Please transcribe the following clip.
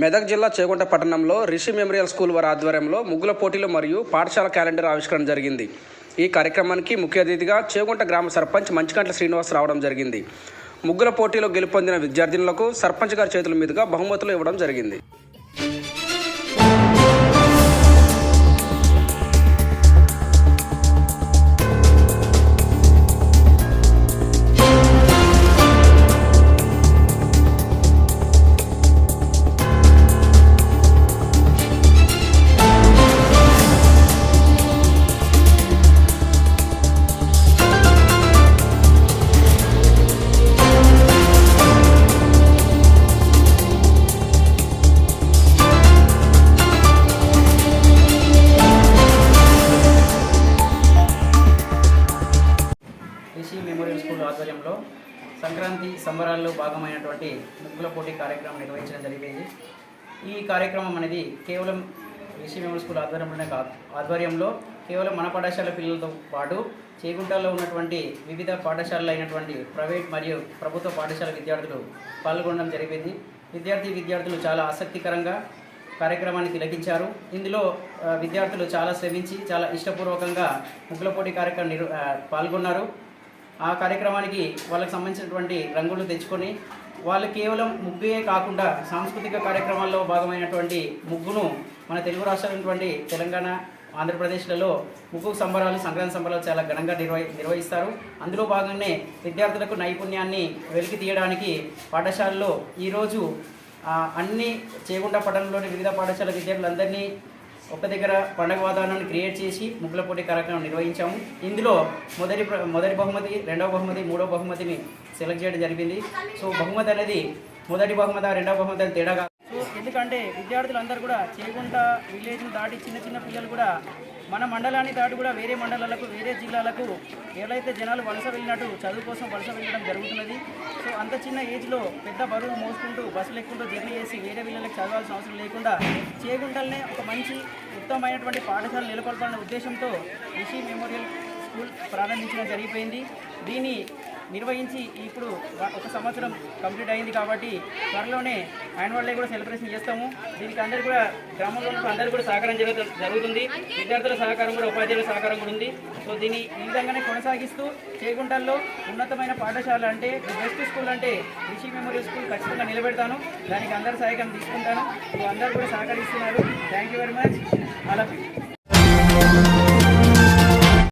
మెదక్ జిల్లా చేగుంట పట్టణంలో Rishi memorial school వారి ఆధ్వర్యంలో ముగ్గుల పోటీలు మరియు పాఠశాల క్యాలెండర్ ఆవిష్కరణ జరిగింది. ఈ కార్యక్రమానికి ముఖ్య అతిథిగా చేగుంట గ్రామ సర్పంచ్ మంచికంట్ల శ్రీనివాస్ రావడం జరిగింది. ముగ్గుల పోటీలో గెలుపొందిన విద్యార్థినులకు సర్పంచ్ గారి చేతుల మీదుగా బహుమతులు ఇవ్వడం జరిగింది. మెమోరియల్ స్కూల్ ఆధ్వర్యంలో సంక్రాంతి సంబరాల్లో భాగమైనటువంటి ముగ్గుల పోటీ కార్యక్రమం నిర్వహించడం జరిగింది. ఈ కార్యక్రమం అనేది కేవలం రిషి మెమోరియల్ స్కూల్ ఆధ్వర్యంలోనే కాదు ఆధ్వర్యంలో కేవలం మన పాఠశాల పిల్లలతో పాటు చేగుంటలో ఉన్నటువంటి వివిధ పాఠశాలలు అయినటువంటి ప్రైవేట్ మరియు ప్రభుత్వ పాఠశాల విద్యార్థులు పాల్గొనడం జరిగింది. విద్యార్థి విద్యార్థులు చాలా ఆసక్తికరంగా కార్యక్రమాన్ని తిలకించారు ఇందులో విద్యార్థులు చాలా శ్రమించి చాలా ఇష్టపూర్వకంగా ముగ్గుల పోటీ కార్యక్రమం నిరు పాల్గొన్నారు. ఆ కార్యక్రమానికి వాళ్ళకి సంబంధించినటువంటి రంగులు తెచ్చుకొని వాళ్ళు కేవలం ముగ్గే కాకుండా సాంస్కృతిక కార్యక్రమాల్లో భాగమైనటువంటి ముగ్గును మన తెలుగు రాష్ట్రాలైనటువంటి తెలంగాణ ఆంధ్రప్రదేశ్లలో ముగ్గు సంబరాలు సంక్రాంతి సంబరాలు చాలా ఘనంగా నిర్వహి నిర్వహిస్తారు. అందులో భాగంగానే విద్యార్థులకు నైపుణ్యాన్ని వెలికి తీయడానికి పాఠశాలలో ఈరోజు అన్ని చేగుంట పట్టణంలోని వివిధ పాఠశాల విద్యార్థులందరినీ ఒక దగ్గర పండగ వాతావరణాన్ని క్రియేట్ చేసి ముగ్గుల పోటీ కార్యక్రమం నిర్వహించాము. ఇందులో మొదటి మొదటి బహుమతి రెండవ బహుమతి మూడవ బహుమతిని సెలెక్ట్ చేయడం జరిగింది. సో బహుమతి అనేది మొదటి బహుమతి రెండవ బహుమతి అని తేడాగా ఎందుకంటే విద్యార్థులందరూ కూడా చేగుంట విలేజ్ని దాటి చిన్న చిన్న పిల్లలు కూడా మన మండలాన్ని దాటి కూడా వేరే మండలాలకు వేరే జిల్లాలకు ఎవరైతే జనాలు వలస వెళ్ళినట్టు చదువు కోసం వలస వెళ్ళడం జరుగుతున్నది. సో అంత చిన్న ఏజ్లో పెద్ద బరువు మోసుకుంటూ బస్సులు ఎక్కుంటూ జర్నీ చేసి వేరే పిల్లలకు చదవాల్సిన అవసరం లేకుండా చేగుంటల్నే ఒక మంచి ఉత్తమమైనటువంటి పాఠశాల నెలకొల్పాలనే ఉద్దేశంతో రిషి మెమోరియల్ స్కూల్ ప్రారంభించడం జరిగిపోయింది. దీన్ని నిర్వహించి ఇప్పుడు ఒక సంవత్సరం కంప్లీట్ అయింది కాబట్టి త్వరలోనే యాన్యువల్ డే కూడా సెలబ్రేషన్ చేస్తాము. దీనికి అందరు కూడా గ్రామంలో అందరూ కూడా సహకారం జరుగుతుంది. విద్యార్థుల సహకారం కూడా ఉపాధ్యాయుల సహకారం కూడా ఉంది. సో దీన్ని ఈ విధంగానే కొనసాగిస్తూ చేగుంటల్లో ఉన్నతమైన పాఠశాల అంటే బెస్ట్ స్కూల్ అంటే రిషి మెమోరియల్ స్కూల్ ఖచ్చితంగా నిలబెడతాను. దానికి అందరి సహాయకం తీసుకుంటాను. సో అందరూ కూడా సహకరిస్తున్నారు. థ్యాంక్ యూ వెరీ మచ్ అలా